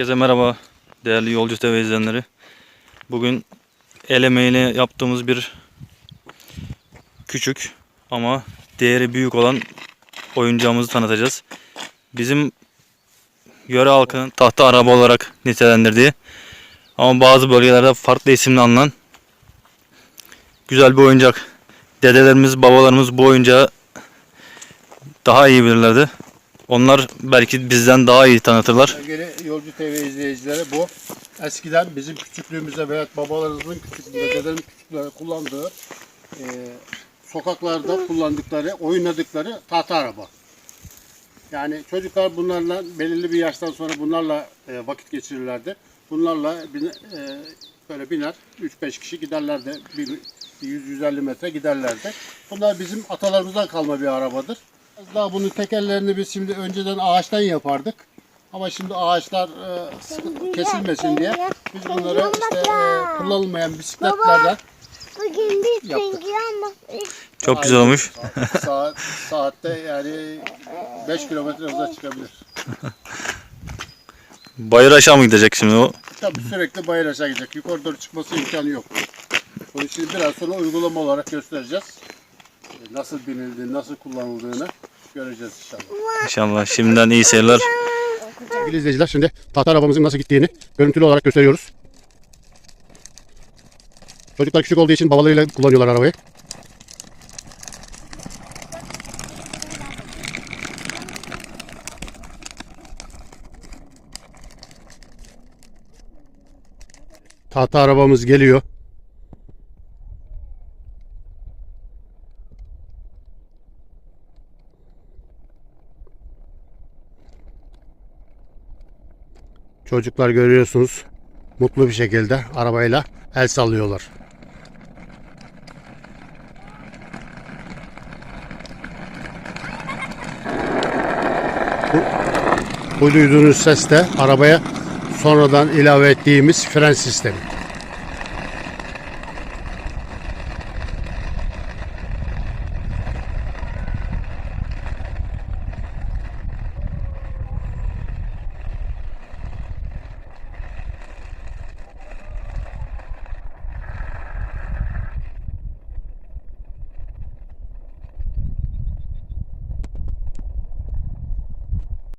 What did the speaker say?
Herkese merhaba değerli Yolcu TV izleyenleri. Bugün el emeğiyle yaptığımız bir küçük ama değeri büyük olan oyuncağımızı tanıtacağız. Bizim yöre halkının tahta araba olarak nitelendirdiği ama bazı bölgelerde farklı isimle anılan güzel bir oyuncak. Dedelerimiz, babalarımız bu oyuncağı daha iyi bilirlerdi. Onlar belki bizden daha iyi tanıtırlar. Sevgili Yolcu TV izleyicileri bu eskiden bizim küçüklüğümüzde veya babalarımızın küçüklüğünde, dedelerin küçüklüğünde kullandığı e, sokaklarda kullandıkları, oynadıkları tahta araba. Yani çocuklar bunlarla belirli bir yaştan sonra bunlarla e, vakit geçirirlerdi. Bunlarla e, böyle biner 3-5 kişi giderlerdi. Bir 100-150 metre giderlerdi. Bunlar bizim atalarımızdan kalma bir arabadır. Az Daha bunun tekerlerini biz şimdi önceden ağaçtan yapardık. Ama şimdi ağaçlar e, sıkı- kesilmesin diye biz bunları işte e, kullanılmayan bisikletlerden Bugün bir Yaptık. ama Çok güzel olmuş. saat, saatte yani 5 kilometre hıza çıkabilir. Bayır aşağı mı gidecek şimdi o? Tabii sürekli bayır aşağı gidecek. Yukarı doğru çıkması imkanı yok. Bunu şimdi biraz sonra uygulama olarak göstereceğiz. Nasıl binildiğini, nasıl kullanıldığını göreceğiz inşallah. İnşallah şimdiden iyi seyirler. Sevgili izleyiciler şimdi tahta arabamızın nasıl gittiğini görüntülü olarak gösteriyoruz. Çocuklar küçük olduğu için babalarıyla kullanıyorlar arabayı. Tahta arabamız geliyor. Çocuklar görüyorsunuz mutlu bir şekilde arabayla el sallıyorlar. Bu, bu duyduğunuz ses de arabaya sonradan ilave ettiğimiz fren sistemi.